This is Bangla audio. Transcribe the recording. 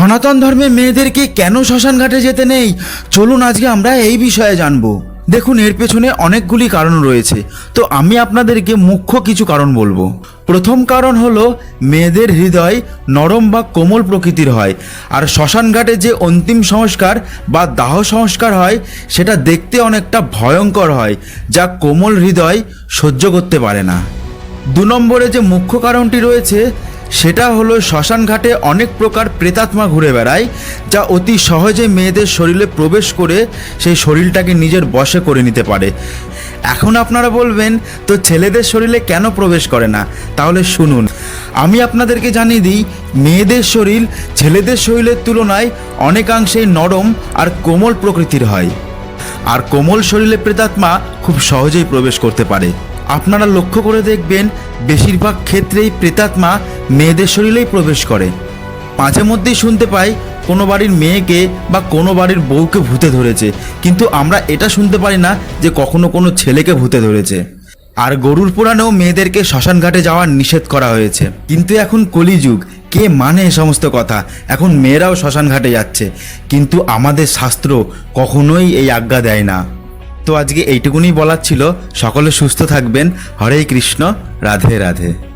সনাতন ধর্মে মেয়েদেরকে কেন শ্মশান ঘাটে যেতে নেই? চলুন আজকে আমরা এই বিষয়ে জানব। দেখুন, এর পেছনে অনেকগুলি কারণ রয়েছে। তো আমি আপনাদেরকে মুখ্য কিছু কারণ বলব। প্রথম কারণ হলো, মেয়েদের হৃদয় নরম বা কোমল প্রকৃতির হয়। আর শ্মশান ঘাটে যে অন্তিম সংস্কার বা দাহ সংস্কার হয়, সেটা দেখতে অনেকটা ভয়ঙ্কর হয়, যা কোমল হৃদয় সহ্য করতে পারে না। দু নম্বরে যে মুখ্য কারণটি রয়েছে সেটা হলো শ্মশান ঘাটে অনেক প্রকার প্রেতাত্মা ঘুরে বেড়ায়, যা অতি সহজে মেয়েদের শরীরে প্রবেশ করে সেই শরীরটাকে নিজের বশে করে নিতে পারে। এখন আপনারা বলবেন, তো ছেলেদের শরীরে কেন প্রবেশ করে না? তাহলে শুনুন, আমি আপনাদেরকে জানিয়ে দিই, মেয়েদের শরীর ছেলেদের শরীরের তুলনায় অনেকাংশেই নরম আর কোমল প্রকৃতির হয়। আর কোমল শরীরে প্রেতাত্মা খুব সহজেই প্রবেশ করতে পারে। আপনারা লক্ষ্য করে দেখবেন, বেশিরভাগ ক্ষেত্রেই প্রেতাত্মা মেয়েদের শরীরেই প্রবেশ করে। মাঝে মধ্যেই শুনতে পাই, কোনো বাড়ির মেয়েকে বা কোনো বাড়ির বউকে ভূতে ধরেছে। কিন্তু আমরা এটা শুনতে পারি না যে কখনো কোনো ছেলেকে ভূতে ধরেছে। আর গরুর পুরাণেও মেয়েদেরকে শ্মশান ঘাটে যাওয়ার নিষেধ করা হয়েছে। কিন্তু এখন কলিযুগ, কে মানে এ সমস্ত কথা? এখন মেয়েরাও শ্মশান ঘাটে যাচ্ছে। কিন্তু আমাদের শাস্ত্র কখনোই এই আজ্ঞা দেয় না। তো আজকে এইটুকুনি বলার ছিল। সকলে সুস্থ থাকবেন। হরে কৃষ্ণ রাধে রাধে।